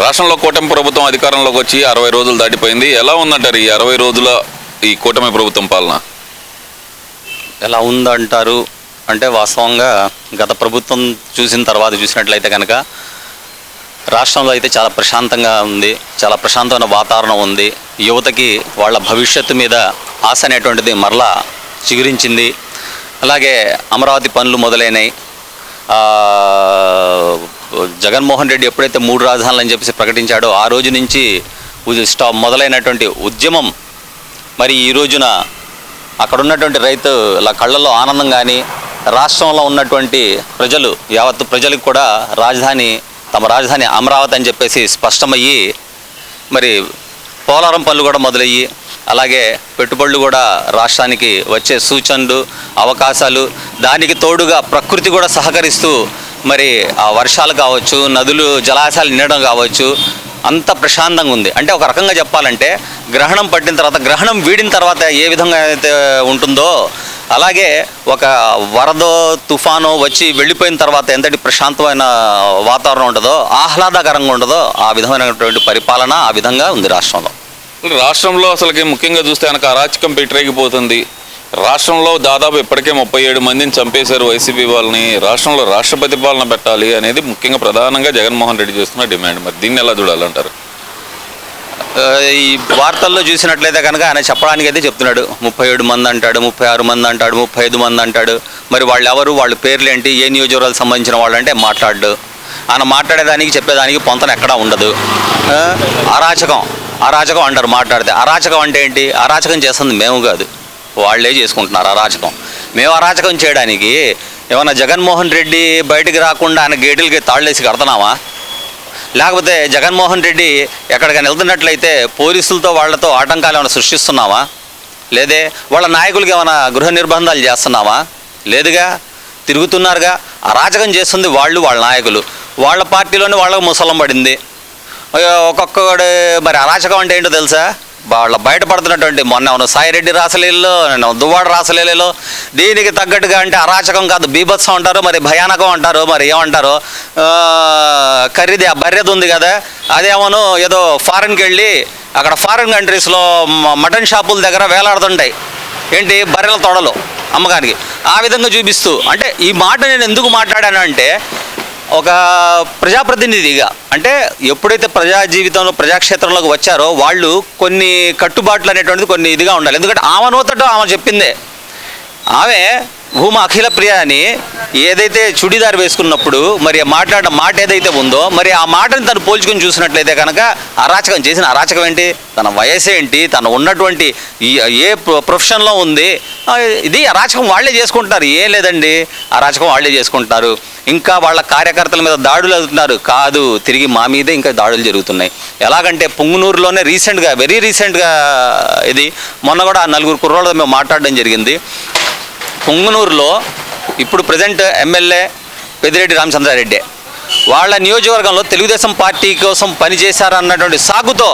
రాష్ట్రంలో కూటమి ప్రభుత్వం అధికారంలోకి వచ్చి అరవై రోజులు దాటిపోయింది. ఎలా ఉందంటారు ఈ అరవై రోజుల ఈ కూటమి ప్రభుత్వం పాలన? ఎలా ఉందంటారు? అంటే వాస్తవంగా గత ప్రభుత్వం చూసిన తర్వాత చూసినట్లయితే కనుక రాష్ట్రంలో అయితే చాలా ప్రశాంతంగా ఉంది చాలా ప్రశాంతమైన వాతావరణం ఉంది. యువతకి వాళ్ళ భవిష్యత్తు మీద ఆశ అనేటువంటిది మరలా చిగురించింది. అలాగే అమరావతి పనులు మొదలైనవి జగన్మోహన్ రెడ్డి ఎప్పుడైతే మూడు రాజధానులు అని చెప్పేసి ప్రకటించాడో ఆ రోజు నుంచి స్టా మొదలైనటువంటి ఉద్యమం. మరి ఈ రోజున అక్కడ ఉన్నటువంటి రైతుల కళ్ళల్లో ఆనందం కానీ రాష్ట్రంలో ఉన్నటువంటి ప్రజలు యావత్తు ప్రజలకు కూడా రాజధాని తమ రాజధాని అమరావతి అని చెప్పేసి స్పష్టమయ్యి మరి పోలవరం పనులు కూడా మొదలయ్యి అలాగే పెట్టుబడులు కూడా రాష్ట్రానికి వచ్చే సూచనలు అవకాశాలు దానికి తోడుగా ప్రకృతి కూడా సహకరిస్తూ మరి ఆ వర్షాలు కావచ్చు నదులు జలాశయాలు నిండడం కావచ్చు అంత ప్రశాంతంగా ఉంది. అంటే ఒక రకంగా చెప్పాలంటే గ్రహణం పట్టిన తర్వాత గ్రహణం వీడిన తర్వాత ఏ విధంగా అయితే ఉంటుందో అలాగే ఒక వరదో తుఫాను వచ్చి వెళ్ళిపోయిన తర్వాత ఎంతటి ప్రశాంతమైన వాతావరణం ఉంటుందో ఆహ్లాదకరంగా ఉండదో ఆ విధమైనటువంటి పరిపాలన ఆ విధంగా ఉంది రాష్ట్రంలో. రాష్ట్రంలో అసలుకి ముఖ్యంగా చూస్తే కనుక అరాచకం పెట్టరేగిపోతుంది రాష్ట్రంలో దాదాపు ఇప్పటికే ముప్పై ఏడు మందిని చంపేశారు వైసీపీ వాళ్ళని. రాష్ట్రంలో రాష్ట్రపతి పాలన పెట్టాలి అనేది ముఖ్యంగా ప్రధానంగా జగన్మోహన్ రెడ్డి చేస్తున్న డిమాండ్. మరి దీన్ని ఎలా చూడాలంటారు? ఈ వార్తల్లో చూసినట్లయితే కనుక ఆయన చెప్పడానికి అయితే చెప్తున్నాడు. ముప్పై ఏడు మంది అంటాడు ముప్పై ఆరు మంది అంటాడు ముప్పై ఐదు మంది అంటాడు. మరి వాళ్ళు ఎవరు వాళ్ళ పేర్లు ఏంటి ఏ నియోజకవర్గాలకు సంబంధించిన వాళ్ళు అంటే మాట్లాడు ఆయన మాట్లాడేదానికి చెప్పేదానికి పొంతన ఎక్కడా ఉండదు. అరాచకం అరాచకం అంటారు మాట్లాడితే. అరాచకం అంటే ఏంటి? అరాచకం చేస్తుంది మేము కాదు. వాళ్ళే చేసుకుంటున్నారు అరాచకం. మేము అరాచకం చేయడానికి ఏమన్నా జగన్మోహన్ రెడ్డి బయటికి రాకుండా ఆయన గేటులకి తాళ్ళేసి కడుతున్నామా? లేకపోతే జగన్మోహన్ రెడ్డి ఎక్కడికైనా వెళ్తున్నట్లయితే పోలీసులతో వాళ్ళతో ఆటంకాలు ఏమైనా సృష్టిస్తున్నావా? లేదే వాళ్ళ నాయకులకి ఏమైనా గృహ నిర్బంధాలు చేస్తున్నావా? లేదుగా తిరుగుతున్నారుగా. అరాచకం చేస్తుంది వాళ్ళు వాళ్ళ నాయకులు. వాళ్ళ పార్టీలోనే వాళ్ళకు ముసలం పడింది. ఒక్కొక్కడు మరి అరాచకం అంటే ఏంటో తెలుసా? వాళ్ళ బయటపడుతున్నటువంటి మొన్న సాయిరెడ్డి రాసలీలలో నేను దువ్వాడ రాసలీలలో దీనికి తగ్గట్టుగా అంటే అరాచకం కాదు బీభత్సం అంటారు మరి భయానకం అంటారు మరి ఏమంటారు ఆ, ఖరీది ఆ బర్రెది ఉంది కదా అదేమోను ఏదో ఫారెన్కి వెళ్ళి అక్కడ ఫారెన్ కంట్రీస్లో మటన్ షాపుల దగ్గర వేలాడుతుంటాయి. ఏంటి? బర్రెల తొడలు అమ్మకానికి. ఆ విధంగా చూపిస్తూ అంటే ఈ మాట నేను ఎందుకు మాట్లాడాను అంటే ఒక ప్రజాప్రతినిధిగా అంటే ఎప్పుడైతే ప్రజా జీవితంలో ప్రజాక్షేత్రంలోకి వచ్చారో వాళ్ళు కొన్ని కట్టుబాట్లు అనేటువంటిది కొన్ని ఇదిగా ఉండాలి. ఎందుకంటే ఆమె నూతట ఆమె చెప్పిందే. ఆమె భూమ అఖిల ప్రియ అని ఏదైతే చుడిదార్ వేసుకున్నప్పుడు మరి మాట్లాడిన మాట ఏదైతే ఉందో మరి ఆ మాటని తను పోల్చుకొని చూసినట్లయితే కనుక అరాచకం చేసిన అరాచకం ఏంటి? తన వయసు ఏంటి? తను ఉన్నటువంటి ఏ ప్రొ- ప్రొఫెషన్లో ఉంది? ఇది అరాచకం వాళ్ళే చేసుకుంటారు. ఏం లేదండి. అరాచకం వాళ్ళే చేసుకుంటారు. ఇంకా వాళ్ళ కార్యకర్తల మీద దాడులు అవుతున్నారు. కాదు తిరిగి మా మీదే ఇంకా దాడులు జరుగుతున్నాయి. ఎలాగంటే పుంగునూరులోనే రీసెంట్గా వెరీ రీసెంట్గా ఇది మొన్న కూడా నలుగురు కుర్రోళ్ళతో మేము మాట్లాడడం జరిగింది. పుంగనూరులో ఇప్పుడు ప్రజెంట్ ఎమ్మెల్యే పెద్దిరెడ్డి రామచంద్రారెడ్డి. వాళ్ళ నియోజకవర్గంలో తెలుగుదేశం పార్టీ కోసం పనిచేశారన్నటువంటి సాగుతో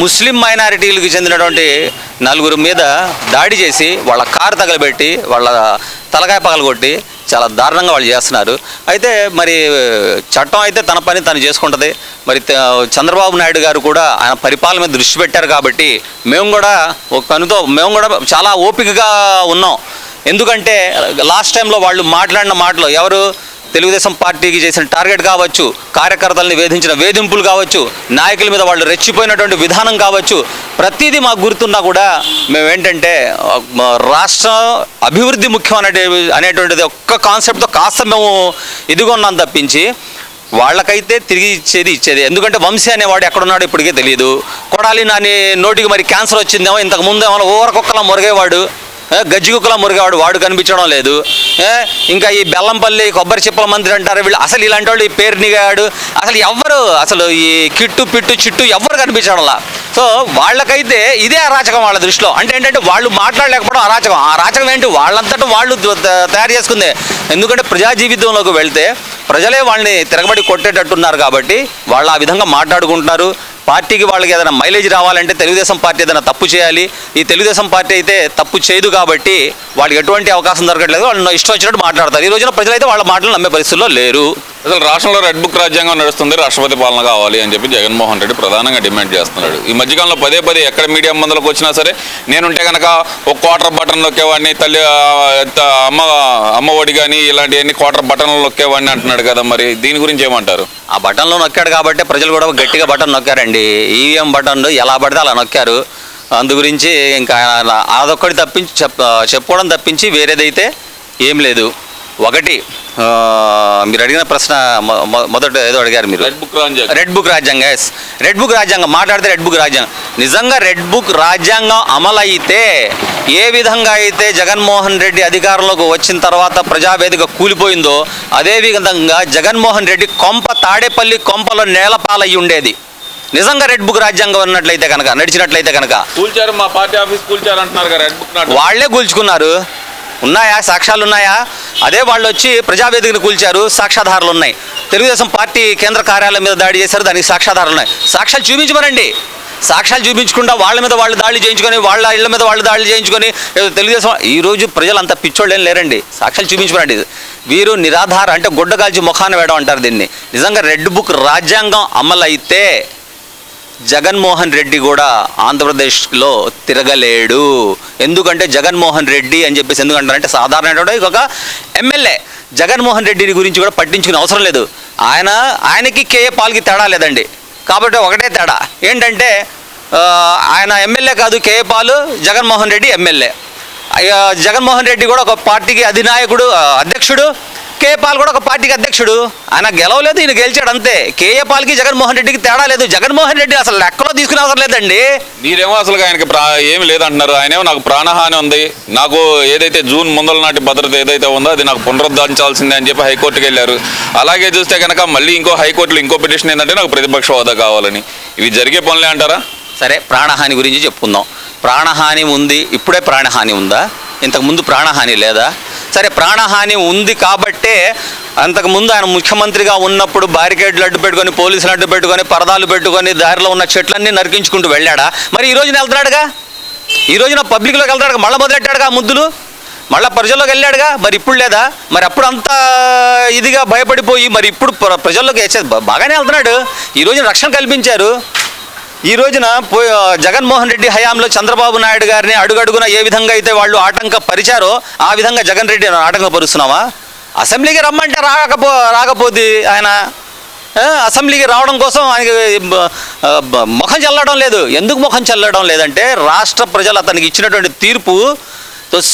ముస్లిం మైనారిటీలకు చెందినటువంటి నలుగురు మీద దాడి చేసి వాళ్ళ కారు తగలబెట్టి వాళ్ళ తలకాయ పగలగొట్టి చాలా దారుణంగా వాళ్ళు చేస్తున్నారు. అయితే మరి చట్టం అయితే తన పని తను చేసుకుంటుంది. మరి చంద్రబాబు నాయుడు గారు కూడా ఆయన పరిపాలన మీద దృష్టి పెట్టారు కాబట్టి మేము కూడా ఒక పనితో మేము కూడా చాలా ఓపికగా ఉన్నాం. ఎందుకంటే లాస్ట్ టైంలో వాళ్ళు మాట్లాడిన మాటలు ఎవరు తెలుగుదేశం పార్టీకి చేసిన టార్గెట్ కావచ్చు కార్యకర్తల్ని వేధించిన వేధింపులు కావచ్చు నాయకుల మీద వాళ్ళు రెచ్చిపోయినటువంటి విధానం కావచ్చు ప్రతిదీ మాకు గుర్తున్నా కూడా మేము ఏంటంటే రాష్ట్ర అభివృద్ధి ముఖ్యం అనే అనేటువంటిది ఒక్క కాన్సెప్ట్తో కాస్త మేము ఇదిగా ఉన్నాం తప్పించి వాళ్ళకైతే తిరిగి ఇచ్చేది ఇచ్చేది. ఎందుకంటే వంశీ అనేవాడు ఎక్కడున్నాడో ఇప్పటికే తెలియదు కొడాలి నాని నోటికి మరి క్యాన్సర్ వచ్చిందేమో ఇంతకు ముందు ఊరకొక్కలా మురిగేవాడు. గజ్జిగుక్కల మురిగాడు వాడు కనిపించడం లేదు. ఇంకా ఈ బెల్లంపల్లి కొబ్బరి చిప్పల మంత్రి అంటారు వీళ్ళు. అసలు ఇలాంటి వాళ్ళు ఈ పేరునిగాడు అసలు ఎవ్వరు అసలు ఈ కిట్టు పిట్టు చిట్టు ఎవ్వరు కనిపించడంలా. సో వాళ్ళకైతే ఇదే అరాచకం వాళ్ళ దృష్టిలో. అంటే ఏంటంటే వాళ్ళు మాట్లాడలేకపోవడం అరాచకం. ఆ అరాచకం ఏంటి? వాళ్ళంతటా వాళ్ళు తయారు చేసుకుందే. ఎందుకంటే ప్రజా జీవితంలోకి వెళ్తే ప్రజలే వాళ్ళని తిరగబడి కొట్టేటట్టున్నారు కాబట్టి వాళ్ళు ఆ విధంగా మాట్లాడుకుంటున్నారు. పార్టీకి వాళ్ళకి ఏదైనా మైలేజ్ రావాలంటే తెలుగుదేశం పార్టీ ఏదైనా తప్పు చేయాలి. ఈ తెలుగుదేశం పార్టీ అయితే తప్పు చేయదు కాబట్టి వాళ్ళకి ఎటువంటి అవకాశం దొరకట్లేదు. వాళ్ళు ఇష్టం వచ్చినట్టు మాట్లాడతారు. ఈ రోజున ప్రజలైతే వాళ్ళ మాటలు నమ్మే పరిస్థితుల్లో లేరు. అసలు రాష్ట్రంలో రెడ్ బుక్ రాజ్యాంగం నడుస్తుంది రాష్ట్రపతి పాలన కావాలి అని చెప్పి జగన్మోహన్ రెడ్డి ప్రధానంగా డిమాండ్ చేస్తున్నాడు. ఈ మధ్యకాలంలో పదే పదే ఎక్కడ మీడియా మందులకు వచ్చినా సరే నేనుంటే కనుక ఒక క్వార్టర్ బటన్ నొక్కేవాడిని తల్లి అమ్మ అమ్మ ఒడి కానీ ఇలాంటివన్నీ క్వార్టర్ బటన్లు నొక్కేవాడిని అంటున్నాడు కదా మరి దీని గురించి ఏమంటారు? ఆ బటన్లో నొక్కాడు కాబట్టి ప్రజలు కూడా గట్టిగా బటన్ నొక్కారండి. ఈవీఎం బటన్ ఎలా పడితే అలా నొక్కారు. అందు గురించి ఇంకా అదొక్కటి తప్పించి చెప్ చెప్పుకోవడం తప్పించి వేరేదైతే ఏం లేదు. ఒకటి మీరు అడిగిన ప్రశ్న మొదట ఏదో అడిగారు మీరు. రెడ్ బుక్ రాజ్యాంగం. రెడ్ బుక్ రాజ్యాంగం ఎస్ రెడ్ బుక్ రాజ్యాంగం మాట్లాడితే రెడ్ బుక్ రాజ్యాంగం. నిజంగా రెడ్ బుక్ రాజ్యాంగం అమలైతే ఏ విధంగా అయితే జగన్మోహన్ రెడ్డి అధికారంలోకి వచ్చిన తర్వాత ప్రజావేదిక కూలిపోయిందో అదే విధంగా జగన్మోహన్ రెడ్డి కొంప తాడేపల్లి కొంపలో నేలపాలయ్యి ఉండేది. నిజంగా రెడ్ బుక్ రాజ్యాంగం ఉన్నట్లయితే కనుక నడిచినట్లయితే కనుక కూల్చారు మా పార్టీ ఆఫీస్ కూల్చారు అంటున్నారు కదా రెడ్ బుక్ నాట్ వాళ్ళే కూల్చుకున్నారు. ఉన్నాయా? సాక్ష్యాలు ఉన్నాయా? అదే వాళ్ళు వచ్చి ప్రజావేదికను కూల్చారు సాక్ష్యాధారాలు ఉన్నాయి. తెలుగుదేశం పార్టీ కేంద్ర కార్యాలయం మీద దాడి చేశారు దానికి సాక్ష్యాధారాలు ఉన్నాయి. సాక్ష్యాలు చూపించమనండి. సాక్ష్యాలు చూపించకుండా వాళ్ళ మీద వాళ్ళు దాడులు చేయించుకొని వాళ్ళ ఇళ్ళ మీద వాళ్ళు దాడులు చేయించుకొని తెలుగుదేశం ఈ రోజు ప్రజలు అంత పిచ్చోళ్ళు ఏం లేరండి. సాక్ష్యాలు చూపించమనండి. వీరు నిరాధార అంటే గుడ్డగాల్చి ముఖాన్ని వేయడం అంటారు దీన్ని. నిజంగా రెడ్ బుక్ రాజ్యాంగం అమలైతే జగన్మోహన్ రెడ్డి కూడా ఆంధ్రప్రదేశ్లో తిరగలేడు. ఎందుకంటే జగన్మోహన్ రెడ్డి అని చెప్పేసి ఎందుకంటారంటే సాధారణ ఒక ఎమ్మెల్యే. జగన్మోహన్ రెడ్డిని గురించి కూడా పట్టించుకునే అవసరం లేదు. ఆయన ఆయనకి కేఏ పాల్కి తేడా లేదండి. కాబట్టి ఒకటే తేడా. ఏంటంటే ఆయన ఎమ్మెల్యే కాదు కేఏ పాలు జగన్మోహన్ రెడ్డి ఎమ్మెల్యే. జగన్మోహన్ రెడ్డి కూడా ఒక పార్టీకి అధినాయకుడు అధ్యక్షుడు కేఏ పాల్ కూడా ఒక పార్టీకి అధ్యక్షుడు. ఆయన గెలవలేదు ఈయన గెలిచాడు అంతే. కేఏ పాల్కి జగన్మోహన్ రెడ్డికి తేడా లేదు. జగన్మోహన్ రెడ్డి అసలు లెక్కలో తీసుకునే అవసరం లేదండి. మీరేమో అసలు ఆయనకి ప్రా ఏమి లేదంటున్నారు. ఆయనేమో నాకు ప్రాణహాని ఉంది. నాకు ఏదైతే జూన్ ముందల నాటి భద్రత ఏదైతే ఉందో అది నాకు పునరుద్ధరించాల్సిందే అని చెప్పి హైకోర్టుకి వెళ్ళారు. అలాగే చూస్తే కనుక మళ్ళీ ఇంకో హైకోర్టులో ఇంకో పిటిషన్ ఏంటంటే నాకు ప్రతిపక్ష హోదా కావాలని. ఇవి జరిగే పనులే అంటారా? సరే ప్రాణహాని గురించి చెప్పుకుందాం. ప్రాణహాని ఉంది ఇప్పుడే ప్రాణహాని ఉందా? ఇంతకుముందు ప్రాణహాని లేదా? సరే ప్రాణహాని ఉంది కాబట్టే అంతకుముందు ఆయన ముఖ్యమంత్రిగా ఉన్నప్పుడు బ్యారికేడ్లు అడ్డు పెట్టుకొని పోలీసులు అడ్డు పెట్టుకొని పరదాలు పెట్టుకొని దారిలో ఉన్న చెట్లన్నీ నరికించుకుంటూ వెళ్ళాడా? మరి ఈ రోజున వెళ్తున్నాడుగా? ఈ రోజున పబ్లిక్లోకి వెళ్తాడుగా మళ్ళీ మొదలెట్టాడుగా ముద్దులు? మళ్ళీ ప్రజల్లోకి వెళ్ళాడుగా? మరి ఇప్పుడు లేదా? మరి అప్పుడు అంత ఇదిగా భయపడిపోయి మరి ఇప్పుడు ప్ర- ప్రజల్లోకి వేసేది బాగానే వెళ్తున్నాడు. ఈ రోజున రక్షణ కల్పించారు. ఈ రోజున జగన్మోహన్ రెడ్డి హయాంలో చంద్రబాబు నాయుడు గారిని అడుగడుగున ఏ విధంగా అయితే వాళ్ళు ఆటంక పరిచారో ఆ విధంగా జగన్ రెడ్డి ఆటంకపరుస్తున్నావా? అసెంబ్లీకి రమ్మంటే రాకపో రాకపోతే ఆయన. అసెంబ్లీకి రావడం కోసం ఆయనకి ముఖం చల్లడం లేదు. ఎందుకు ముఖం చల్లడం లేదంటే రాష్ట్ర ప్రజలు అతనికి ఇచ్చినటువంటి తీర్పు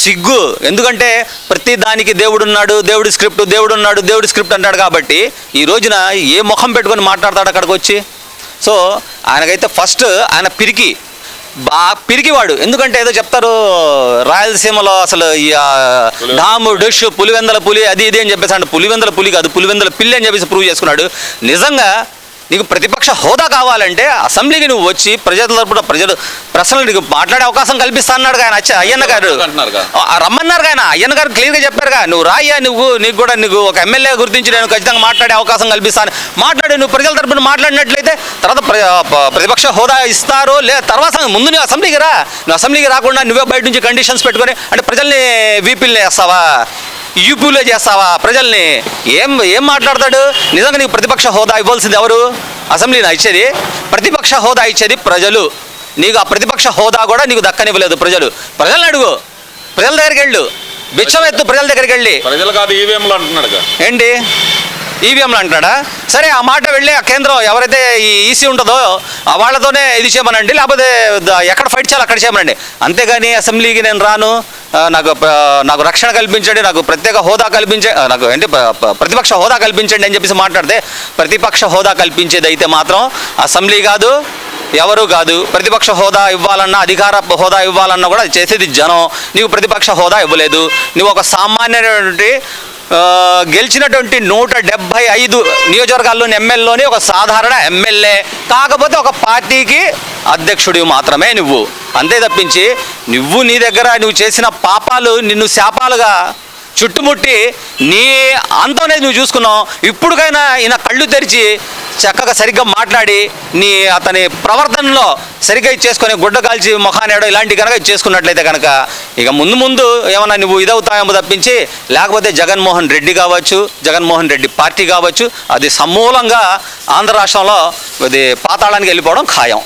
సిగ్గు. ఎందుకంటే ప్రతి దానికి దేవుడు ఉన్నాడు దేవుడి స్క్రిప్ట్ దేవుడు ఉన్నాడు దేవుడి స్క్రిప్ట్ అంటాడు కాబట్టి ఈ రోజున ఏ ముఖం పెట్టుకొని మాట్లాడతాడు అక్కడికి వచ్చి? సో ఆయనకైతే ఫస్ట్ ఆయన పిరికి బా పిరికివాడు ఎందుకంటే ఏదో చెప్తారు రాయలసీమలో అసలు ఈ డాము డిష్ పులివెందల పులి అది ఇది అని చెప్పేసి అంటే పులివెందల పులి కాదు పులివెందల పిల్లి అని చెప్పేసి ప్రూవ్ చేసుకున్నాడు. నిజంగా నీకు ప్రతిపక్ష హోదా కావాలంటే అసెంబ్లీకి నువ్వు వచ్చి ప్రజల తరపున ప్రజలు ప్రశ్నలు నీకు మాట్లాడే అవకాశం కల్పిస్తా అన్నాడు ఆయన అయ్యన్న గారు. రమ్మన్నారు ఆయన అయ్యన్న గారు క్లియర్గా చెప్పారుగా నువ్వు రాయ్యా నువ్వు నీకు కూడా నీకు ఒక ఎమ్మెల్యే గుర్తించి నేను ఖచ్చితంగా మాట్లాడే అవకాశం కల్పిస్తాను మాట్లాడి నువ్వు ప్రజల తరపున మాట్లాడినట్లయితే తర్వాత ప్రతిపక్ష హోదా ఇస్తారో లే తర్వాత. ముందు నువ్వు అసెంబ్లీకి రా. నువ్వు అసెంబ్లీకి రాకుండా నువ్వే బయట నుంచి కండిషన్స్ పెట్టుకొని అంటే ప్రజల్ని వీపీలు వేస్తావా? యూపీలో చేస్తావా? ప్రజల్ని ఏం ఏం మాట్లాడతాడు? నిజంగా నీకు ప్రతిపక్ష హోదా ఇవ్వాల్సింది ఎవరు? అసెంబ్లీనా ఇచ్చేది? ప్రతిపక్ష హోదా ఇచ్చేది ప్రజలు. నీకు ఆ ప్రతిపక్ష హోదా కూడా నీకు దక్కనివ్వలేదు ప్రజలు. ప్రజల్ని అడుగు. ప్రజల దగ్గరికి వెళ్ళు. బిచ్చం ఎత్తు ప్రజల దగ్గరికి వెళ్ళి. ప్రజలు కాదు ఈవీఎంలు అంటున్నాడుగా ఏంటి? ఈవీఎంలు అంటాడా సరే ఆ మాట వెళ్ళి ఆ కేంద్రం ఎవరైతే ఈ ఈసీ ఉంటుందో ఆ వాళ్ళతోనే ఇది చేయమనండి. లేకపోతే ఎక్కడ ఫైట్ చేయాలి అక్కడ చేయమనండి. అంతేగాని అసెంబ్లీకి నేను రాను. నాకు నాకు రక్షణ కల్పించండి నాకు ప్రత్యేక హోదా కల్పించే నాకు ఏంటి ప్రతిపక్ష హోదా కల్పించండి అని చెప్పేసి మాట్లాడితే ప్రతిపక్ష హోదా కల్పించేది అయితే మాత్రం అసెంబ్లీ కాదు ఎవరు కాదు. ప్రతిపక్ష హోదా ఇవ్వాలన్నా అధికార హోదా ఇవ్వాలన్నా కూడా చేసేది జనం. నీకు ప్రతిపక్ష హోదా ఇవ్వలేదు. నువ్వు ఒక సామాన్యమైనటువంటి గెలిచినటువంటి నూట డెబ్భై ఐదు నియోజకవర్గాల్లోని ఎమ్మెల్యేలోని ఒక సాధారణ ఎమ్మెల్యే కాకపోతే ఒక పార్టీకి అధ్యక్షుడివి మాత్రమే నువ్వు. అంతే తప్పించి నువ్వు నీ దగ్గర నువ్వు చేసిన పాపాలు నిన్ను శాపాలుగా చుట్టుముట్టి నీ అంతం అనేది నువ్వు చూసుకున్నావు. ఇప్పుడుకైనా ఈయన కళ్ళు తెరిచి చక్కగా సరిగ్గా మాట్లాడి నీ అతని ప్రవర్తనలో సరిగ్గా ఇచ్చేసుకొని గుడ్డ కాల్చి ముఖానేడో ఇలాంటి కనుక చేసుకున్నట్లయితే కనుక ఇక ముందు ముందు ఏమన్నా నువ్వు ఇదవుతావేమో తప్పించి లేకపోతే జగన్మోహన్ రెడ్డి కావచ్చు జగన్మోహన్ రెడ్డి పార్టీ కావచ్చు అది సమూలంగా ఆంధ్ర రాష్ట్రంలో అది పాతాళానికి వెళ్ళిపోవడం ఖాయం.